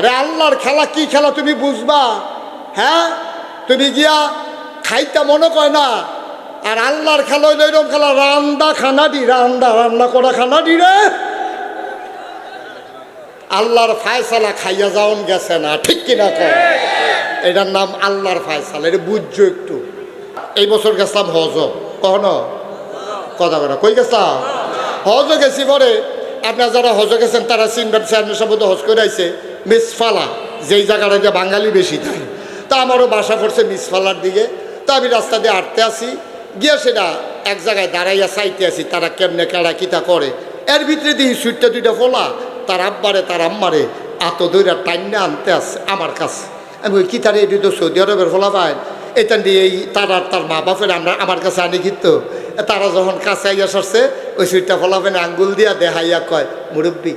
আরে আল্লাহর খেলা কি খেলা তুমি বুঝবা? হ্যাঁ? তুমি গিয়া খাইতে মনে কয় না, আর আল্লাহর খেলা হইল এরকম খেলা, রান্দা খানাডি, রান্দা রান্না করা খানাডি রে। আল্লাহর ফায়সালা খাইয়া যাওন গেছে না, ঠিক কিনা কয়? এটার নাম আল্লাহর ফায়সালা, এটা বুঝছ একটু। এই বছর গেছিলাম হজ কখন? কথা কথা কই গেছিলাম হজ গেছি পরে। আপনার যারা হজ গেছেন, তারা চিনবেন চেয়ারম্যান সম্বন্ধে হজ করে আইছে। মিসফালা, যেই জায়গাটা যে বাঙালি বেশি থাকে। তা আমারও বাসা পড়ছে মিসফালার দিকে। তা আমি রাস্তা দিয়ে হাঁটতে আসি, গিয়ে সেটা এক জায়গায় দাঁড়াইয়া চাইতে আসি, তারা কেমনে কেড়া কিতা করে। এর ভিতরে দিই সুইটটা দুইটা ফোলা, তার আব্বারে, তার আম্মারে আত দইরা টাইনে আনতে আসছে আমার কাছে। আমি ওই কি তারে, এটি তো সৌদি আরবের ফোলা পায় এটা দিয়ে এই তার তার মা বাপের আমরা আমার কাছে আনি কিন্তু। তারা যখন কাছে আইয়া সরছে, ওই সুইটটা ফলাফেন আঙ্গুল দিয়া দেহাইয়া কয়, মুরব্বী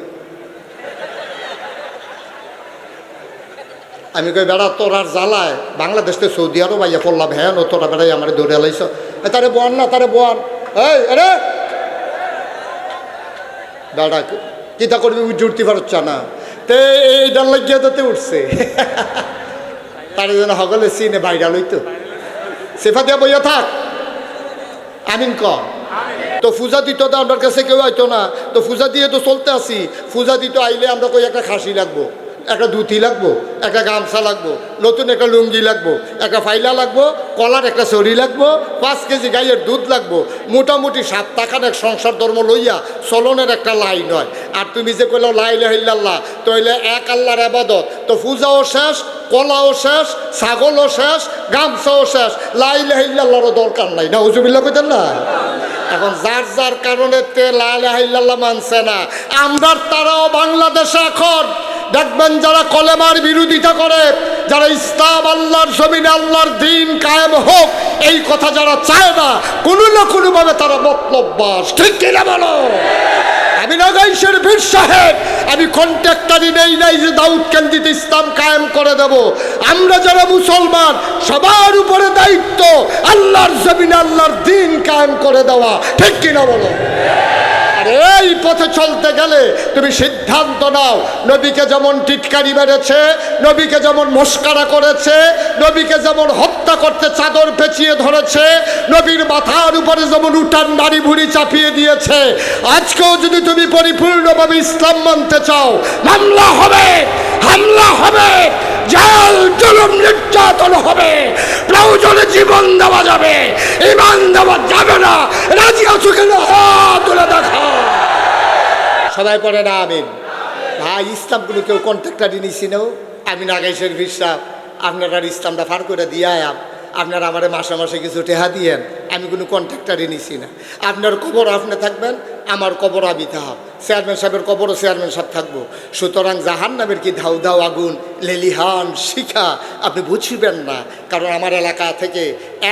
আমি কই, বেড়া, তোর আর জ্বালায়। বাংলাদেশ থেকে সৌদি আরব আইয়া পড়লাম। হ্যাঁ নো, তোরা বেড়াই আমার দৌড়ে লাইছ। তারে বল না, তারে বল এই আরে বেড়া, কিতা করবি উঠে উঠতে পারছ না। তে, এই ডাল লাগিয়া তাতে উঠছে। তারে যেন হগলে সিনে বাইরা লইতো সেফা দিয়া বইয়া থাক। আমিন ক। তো ফুজা দিত তো আমার কাছে কেউ আইতো না। তো ফুজা দিয়ে তো চলতে আসি। ফুজা দিত আইলে আমরা কই একটা খাসি লাগবো। একটা ধুতি লাগবো, একটা গামছা লাগবো, নতুন একটা লুঙ্গি লাগবো, একটা ফাইলা লাগবো, কলার একটা চড়ি লাগবো, পাঁচ কেজি গাইয়ের দুধ লাগবো। মোটামুটি সাত টাকার এক সংসার ধর্ম লইয়া চলনের একটা লাইন হয়। আর তুমি যে কইল লাইলে হিল্লাল্লাহ তইলে এক আল্লাহর আবাদত। তো পূজাও শেষ, কলাও শেষ, ছাগলও শেষ, গামছাও শেষ। লাইলে হিল্লাল্লাহরও দরকার নাই। না হুজুবিল্লা কইতেন না? এখন যার যার কারণে তে লাইল্লাহ মানছে না। আমরা তারাও বাংলাদেশে এখন দেখবেন যারা কলেমার বিরোধিতা করে, যারা ইসলাম আল্লাহর জমিনে আল্লাহর দিন কায়েম হোক, এই কথা যারা চায় না, কোনো না কোনোভাবে তারা মতলব বাস। ঠিক কিনা বলো? আমি নাগাইশের বীর সাহেব, আমি কন্ট্রাক্টারি নেই নাই যে দাউদ কেন্দ্রিত ইসলাম কায়েম করে দেব। আমরা যারা মুসলমান, সবার উপরে দায়িত্ব আল্লাহর জমিনে আল্লাহর দিন কায়েম করে দেওয়া। ঠিক কিনা বলো? আর এই পথে চলতে গেলে তুমি সিদ্ধান্ত নাও। নবীকে যেমন টিটকারি মেরেছে, নবীকে যেমন মস্কারা করেছে, নবীকে যেমন হত্যা করতে চাদর পেঁচিয়ে ধরেছে, নবীর মাথার উপরে যেমন উঠান নারী ভুড়ি চাপিয়ে দিয়েছে। আজকেও যদি তুমি পরিপূর্ণভাবে ইসলাম মানতে চাও মামলা হবে, হামলা হবে, জাল, জলম, নির্যাতন হবে প্রয়োজনে জীবন দেওয়া যাবে ইমান দেওয়া যাবে না, রাজি আছো কেন? দেখা সবাই পড়ে না, আমিন। ভাই, ইসলামগুলো কেউ কন্ট্রাক্টারি নিছি নেও। আমি নাগাইশের বিশ্বাস, আপনারা ইসলামটা ফার করে দিয়ে আয়াম। আপনারা আমার মাসে মাসে কিছু টেহা দিয়েন, আমি কোনো কন্ট্রাক্টারি নিছি না। আপনার কবর আপনি থাকবেন, আমার কবর আমি থাকব। চেয়ারম্যান সাহেবের কবরও চেয়ারম্যান সাহেব থাকব। সুতরাং জাহান নামের কি ধাউ ধাউ আগুন, লেলিহান, শিখা, আপনি বুঝিবেন না। কারণ আমার এলাকা থেকে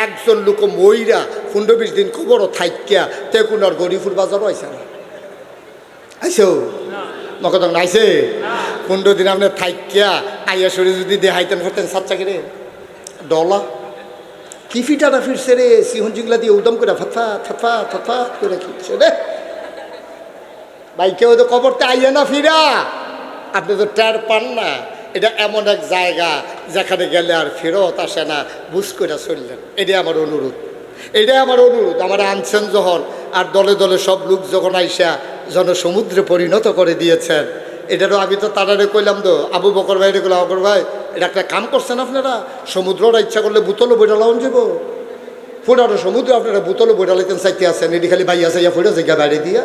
একজন লোক মইরা পনেরো বিশ দিন কবরও থাইকিয়া তেকুনার গরিপুর বাজারও আইসা না। আইসো। মকদম নাইছে। পনেরো দিন আপনার থাইকিয়া আইয়া সরে যদি দেহাইতেন, করতেন সাচ্চা রে ডলা। কি ফিটাটা ফিরছে রে? সিহন জিগলা দিয়ে উদম করে ফাথা থাথা থাথা করে ফিরছে রে। ভাই, কেউ তো কবরতে আইয়ে না ফিরা। আপনি তো টের পান না। এটা এমন এক জায়গা যেখানে গেলে আর ফেরত আসে না। বুঝ করে চললেন। এটাই আমার অনুরোধ। এটাই আমার অনুরোধ। আমার আনছেন যখন, আর দলে দলে সব লোক যখন আইসা জনসমুদ্রে পরিণত করে দিয়েছেন। এটারও আমি তো তারারে কইলাম তো, আবু বকর ভাই রে বকর ভাই, এটা একটা কাম করছেন আপনারা? সমুদ্রটা ইচ্ছা করলে বুতলও বইটা লাউন যাব। ফুটানো সমুদ্র আপনারা বুতলও বইটা লাইতেন, চাইতে আছেন, এটি খালি বাইয়া চাইয়া ফুটে জায়গা বাইরে দিয়া।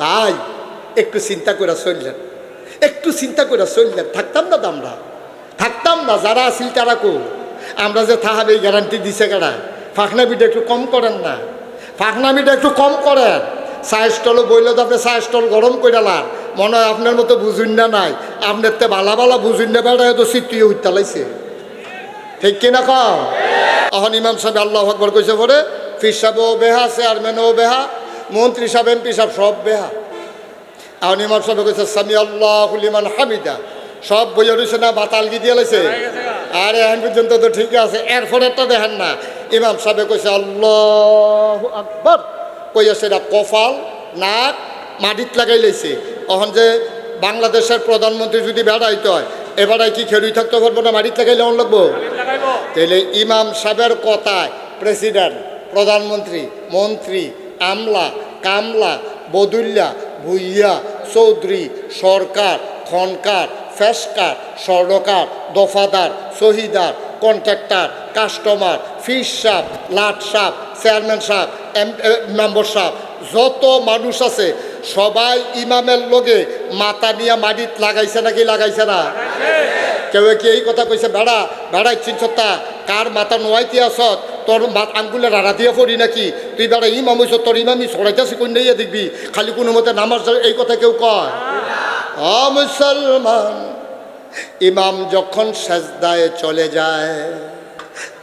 ভাই, একটু চিন্তা করে চললেন। একটু চিন্তা করে চললেন, থাকতাম না আমরা? থাকতাম না, যারা আসিল তারা কো আমরা যে থাহাবে গ্যারান্টি দিছে কারা? ফাঁকনামিটা একটু কম করেন না। ফাঁকনামিটা একটু কম করেন। চায়ের স্টলও বইলে তো আপনি চায়ের স্টল গরম করে লান। মনে হয় আপনার মতো বুঝুন না নাই। আপনার তো বালা বালা বুঝুন না, বেড়ায় তো সিটিয়ে উঠতালাইছে ঠিক কিনা কম এখন ইমাম সাহেব আল্লাহ আকবর কইছে পরে ফির সাহেবও বেহা চেয়ারম্যানও বেহা, মন্ত্রী সাহেব, এমপি সাহেব সব বেহা। এখন ইমাম সাহেব কইছে সামি আল্লাহ হামিদা। সব বইয়া রয়েছে না, বাতাল গি দিয়ে লাইছে? আরে এখন পর্যন্ত তো ঠিক আছে এরপর একটা দেখেন না। ইমাম সাহেব কইছে আল্লাহ আকবর। কইয়া সেটা কপাল নাক মাটিত লাগাই লাইছে। এখন যে বাংলাদেশের প্রধানমন্ত্রী যদি বেড়াইতে হয় এবারে কি খেলুই থাকতে পারব না মাটির লাগাইলে অন লাগবো? তাহলে ইমাম সাহেবের কথায় প্রেসিডেন্ট প্রধানমন্ত্রী মন্ত্রী আমলা কামলা বদুল্লা ভুইয়া চৌধুরী সরকার খনকার ফেসকার স্বর্ণকার, দফাদার, শহীদার, কন্ট্রাক্টর, কাস্টমার ফিস সাপ, লাট সাপ, চেয়ারম্যান সাপ মেম্বার সাপ, যত মানুষ আছে, সবাই ইমামের লগে মাথা নিয়ে মাটিত লাগাইছে নাকি লাগাইছে না? কেউ কি এই কথা কইছে, বেড়া বেড়া চিনছতা কার মাথা নোয়াইতে আসত তোর আঙ্গুলে রাড়া দিয়ে পড়ি নাকি? তুই বেড়া ইমাম হইছ, তোর ইমামি সরাইতেছি কোন দেখবি? খালি কোনো মতে নামাজ এই কথা কেউ কয়? মুসলমান। ইমাম যখন সাজদায় চলে যায়,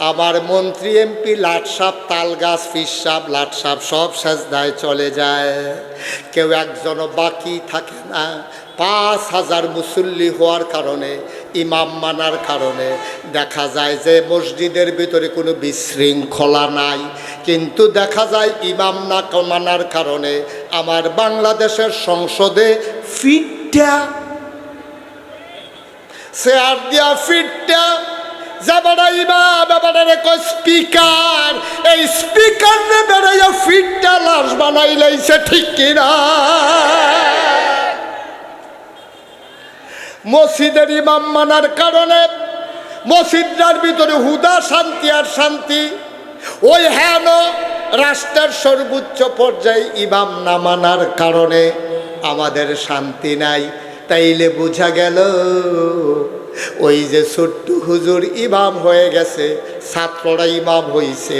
আমার মন্ত্রী এমপি লাটসাপ তাল গাছ ফিসাপ লাটসাপ সব সাজদায় চলে যায়। কেউ একজনও বাকি থাকে না। পাঁচ হাজার মুসল্লি হওয়ার কারণে, ইমাম মানার কারণে দেখা যায় যে মসজিদের ভিতরে কোনো বিশৃঙ্খলা নাই। কিন্তু দেখা যায় ইমাম না মানার কারণে, আমার বাংলাদেশের সংসদে ফিটটা চেয়ার দিয়া ফিটটা স্পিকার এই স্পিকার বেড়াইয়া ফিটটা লাশ বানাই লাইছে ঠিক কিনা? মসজিদের ইমাম মানার কারণে মসজিদটার ভিতরে হুদা শান্তি আর শান্তি। ওই হেন রাষ্ট্রের সর্বোচ্চ পর্যায়ে ইমাম না মানার কারণে আমাদের শান্তি নাই। তাইলে বোঝা গেল ওই যে ছোট্ট হুজুর ইমাম হয়ে গেছে। ছাত্ররা ইমাম হইছে,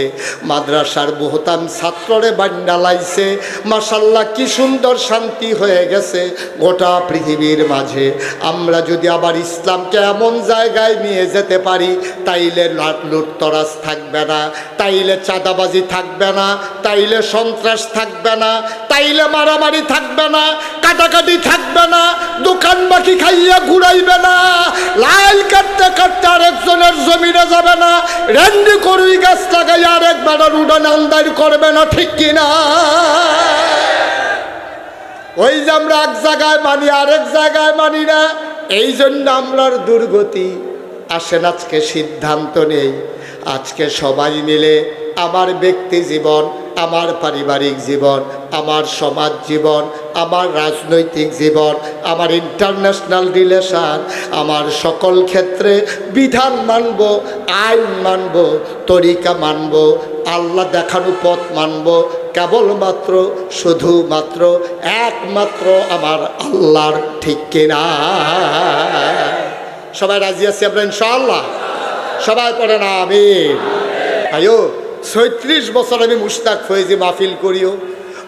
মাদ্রাসার বহুতাম ছাত্ররে বান্ডালাইছে মাসাল্লাহ কি সুন্দর শান্তি হয়ে গেছে গোটা পৃথিবীর মাঝে। আমরা যদি আবার ইসলামকে এমন জায়গায় নিয়ে যেতে পারি, তাইলে লুটতরাজ থাকবে না, তাইলে চাঁদাবাজি থাকবে না, তাইলে সন্ত্রাস থাকবে না, তাইলে মারামারি থাকবে না, কাটাকাটি থাকবে না, দোকান বাকি খাইয়া ঘুরাইবে না, লাইল কাটতে কাটতে আরেকজনের জমিনে যাবে না রেন্ডি করুই গাছ লাগাই আরেক বেড়ার উড়ান আন্দার করবে না, ঠিক কিনা ওই যে আমরা এক জায়গায় মানি, আরেক জায়গায় মানি না, এই জন্য আমরার দুর্গতি আসেন আজকে সিদ্ধান্ত নেই। আজকে সবাই মিলে আমার ব্যক্তি জীবন আমার পারিবারিক জীবন, আমার সমাজ জীবন, আমার রাজনৈতিক জীবন, আমার ইন্টারন্যাশনাল রিলেশান আমার সকল ক্ষেত্রে বিধান মানব, আইন মানব, তরিকা মানব, আল্লাহ দেখানো পথ মানব, কেবলমাত্র, শুধুমাত্র, একমাত্র আমার আল্লাহর ঠিক কিনা? সবাই রাজি আছি আমরা ইনশাআল্লাহ? সবাই পড়ে না আমি আয়ো। ছয়ত্রিশ বছর আমি মুস্তাক ফয়েজি মাহফিল করিও।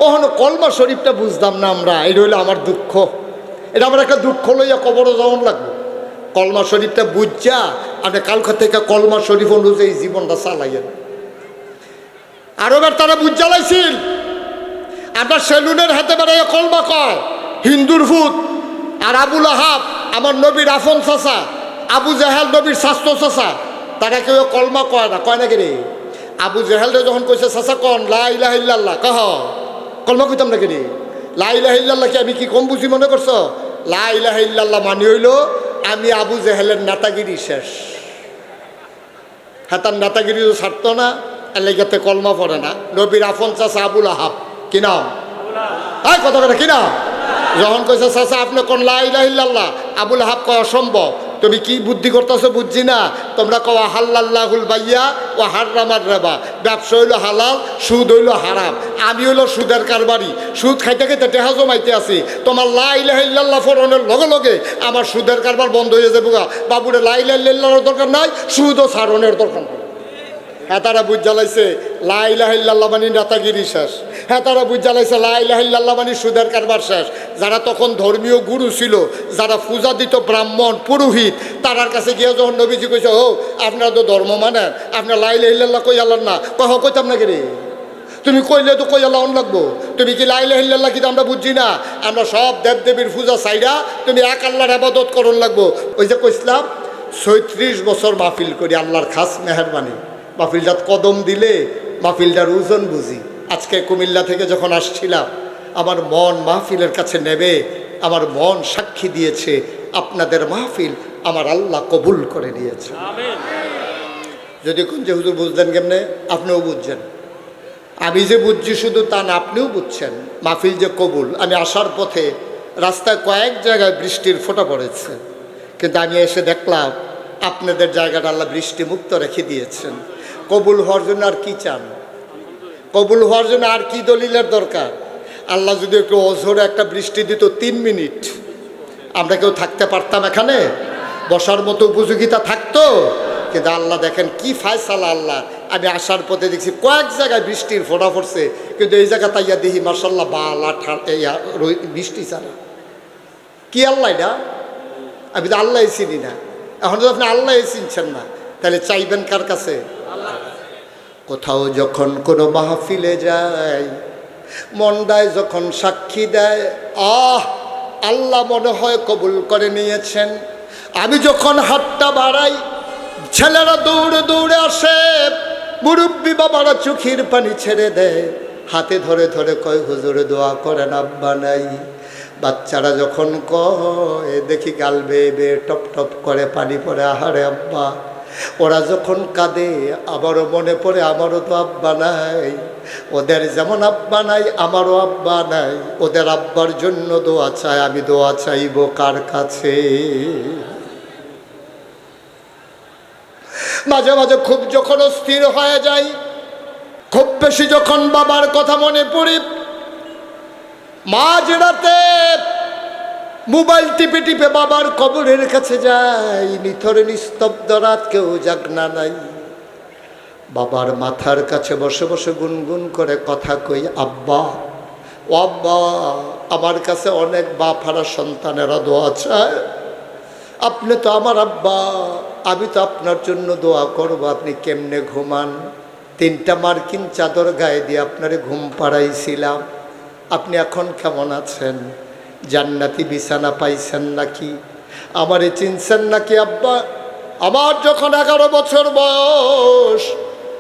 ওখানে কলমা শরীফটা বুঝতাম না আমরা, এটা হইল আমার দুঃখ। এটা আমার একটা দুঃখ লইয়া কবরও যেমন লাগবে। কলমা শরীফটা বুঝছা আপনি কালকা থেকে কলমা শরীফ অনুযায়ী জীবনটা চালাইয়েন আরবের তারা বুঝ জ্বালাইছিল আপনার সেলুনের হাতে বেড়াইয়া কলমা কয়, হিন্দুর ভূত, আর আবুল আহাব, আমার নবীর আফন চাষা আবু জাহাল নবীর স্বাস্থ্য চাষা তারা কেউ কলমা কয় না, কয় নাকি রে? আবু জাহালরে যখন কইছে চাষা কন লাইলাহ ইল্লাল্লাহ কহ, কলমা কইতাম নাকি রে লাইলাহ ইল্লাল্লাহ কি আমি কি কম বুঝি মনে করছ? লাইলাহ ইল্লাল্লাহ মানি হইল, আমি আবু জাহেলের নেতাগিরি শেষ। হ্যাঁ তার নেতাগিরি ছাড়তো না এলাকাতে কলমা পড়ে না। নবীর আফন চাষা আবুল আহাব, কি নাম? হ্যাঁ কত কথা কি নাম? যখন কইছে চাষা আপনি কোন লাইল্লাহ আবুল আহাব কয়, অসম্ভব তুমি কি বুদ্ধি করতেছো বুঝছি না। তোমরা কো হাল্লাহুল বাইয়া ও হাররামার রেবা। ব্যবসা হইল হালাল, সুদ হইল হারাম। আমি হইল সুদের কারবারি। সুদ খাইতে খাইতে টেহা জমাইতে আসি তোমার লাইল্লাহ ফোরনের লগে লগে আমার সুদের কারবার বন্ধ হয়ে যাব গা। বাবুরে লাইল্লাহর দরকার নাই সুদ ও সারণের দরকার নাই। হ্যাঁ তারা বুঝ জ্বালাইছে লাইলাহিল্লাহ মানে নেতাগিরি শেষ। হ্যাঁ তারা বুঝ জ্বালাইছে লাইলাহিল্লাহ মানে সুদের কারবার শেষ। যারা তখন ধর্মীয় গুরু ছিল, যারা পূজা দিত ব্রাহ্মণ, পুরোহিত, তারার কাছে গিয়ে যখন নবীজি কইছে, ও, আপনারা তো ধর্ম মানেন আপনার লাইলাহিল্লাহ কই আল্লাহ না? কহ কইতাম না রে? তুমি কইলে তো কই আল্লাহ লাগবো? তুমি কি লাইলাহিল্লাহ কিন্তু আমরা বুঝছি না? আমরা সব দেব দেবীর পূজা চাইরা তুমি এক আল্লাহর আবাদত করণ লাগবো। ওই যে কইসলাম ছয়ত্রিশ বছর মাহফিল করি, আল্লাহর খাস মেহরবানি। মাহফিলটার কদম দিলে মাহফিলটার ওজন বুঝি। আজকে কুমিল্লা থেকে যখন আসছিলাম, আমার মন মাহফিলের কাছে নেবে, আমার মন সাক্ষী দিয়েছে, আপনাদের মাহফিল আমার আল্লাহ কবুল করে নিয়েছে। যদি কোন যে হুজুর বুঝলেন কেমনে? আপনিও বুঝছেন। আমি যে বুঝছি শুধু তা না, আপনিও বুঝছেন, মাহফিল যে কবুল। আমি আসার পথে রাস্তায় কয়েক জায়গায় বৃষ্টির ফোঁটা পড়েছে। কিন্তু আমি এসে দেখলাম, আপনাদের জায়গাটা আল্লাহ বৃষ্টি মুক্ত রেখে দিয়েছেন। কবুল হওয়ার জন্য আর কি চান? কবুল হওয়ার জন্য আর কি দলিলের দরকার? আল্লাহ যদি একটু অঝোরে একটা বৃষ্টি দিত তিন মিনিট, আমরা কেউ থাকতে পারতাম এখানে? বসার মতো উপযোগিতা থাকতো? কিন্তু আল্লাহ দেখেন কি ফায়সালা আল্লাহ। আমি আসার পথে দেখছি কয়েক জায়গায় বৃষ্টির ফোটা পড়ছে, কিন্তু এই জায়গা তাইয়া দেখি মার্শাল্লাহ বালা ঠান্ডা বৃষ্টি ছাড়া। কি আল্লাহ এটা? আমি তো আল্লাহ চিনি না। এখন তো আপনি আল্লাহ চিনছেন না, তাহলে চাইবেন কার কাছে? কোথাও যখন কোনো মাহফিলে যায় মন্ডায় যখন সাক্ষী দেয়, আহ, আল্লাহ মনে হয় কবুল করে নিয়েছেন। আমি যখন হাতটা বাড়াই, ছেলেরা দৌড়ে দৌড়ে আসে, মুরব্বী বাবারা চোখের পানি ছেড়ে দেয়। হাতে ধরে ধরে কয়, হুজুরে দোয়া করেন, আব্বা নাই। বাচ্চারা যখন কয়, দেখি গাল বেয়ে বেয়ে টপ টপ করে পানি পড়ে, আহারে আব্বা। ওরা যখন কাঁদে আবারও মনে পড়ে, আমারও তো আব্বা নাই। ওদের যেমন আব্বা নাই, আমারও আব্বা নাই। ওদের আব্বার জন্য দোয়া চাই, আমি দোয়া চাইব কার কাছে? মাঝে মাঝে খুব যখন স্থির হয়ে যাই, খুব বেশি যখন বাবার কথা মনে পড়ি, মাঝ রাতে মোবাইল টিপে টিপে বাবার কবরের কাছে যাই। নিথরে নিস্তব্ধ রাত কেউ জাগনা নাই। বাবার মাথার কাছে বসে বসে গুনগুন করে কথা কই, আব্বা, ও আব্বা, আমার কাছে অনেক বাপ হারা সন্তানেরা দোয়া চায়। আপনি তো আমার আব্বা, আমি তো আপনার জন্য দোয়া করব, আপনি কেমনে ঘুমান? তিনটা মার্কিন চাদর গায়ে দিয়ে আপনারে ঘুম পাড়াইছিলাম। আপনি এখন কেমন আছেন? জান্নাতি বিছানা পাইছেন নাকি? আমারে চিনছেন নাকি আব্বা? আমার যখন এগারো বছর বয়স,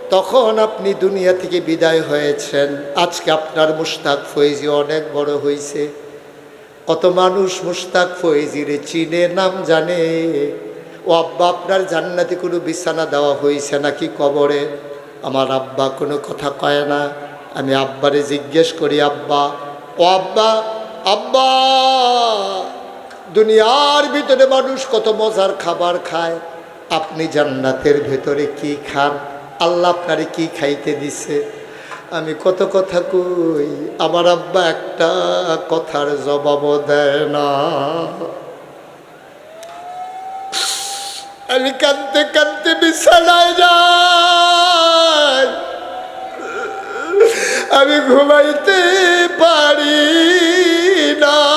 তখন আপনি দুনিয়া থেকে বিদায় হয়েছেন। আজকে আপনার মুস্তাক ফৈজি অনেক বড় হয়েছে কত মানুষ মুস্তাক ফৈজিরে চিনে, নাম জানে। ও আব্বা, আপনার জান্নাতে কোনো বিছানা দেওয়া হয়েছে নাকি কবরে? আমার আব্বা কোনো কথা কয় না। আমি আব্বারে জিজ্ঞেস করি, আব্বা, ও আব্বা আব্বা, দুনিয়ার ভিতরে মানুষ কত মজার খাবার খায়। আপনি জান্নাতের ভেতরে কি খান? আল্লাহ আপনারে কি খাইতে দিছে? আমি কত কথা কই, আমার আব্বা একটা কথার জবাবও দেয় না। আমি কাঁদতে কাঁদতে বিছানায় যাই। আমি ঘুমাইতে পারি না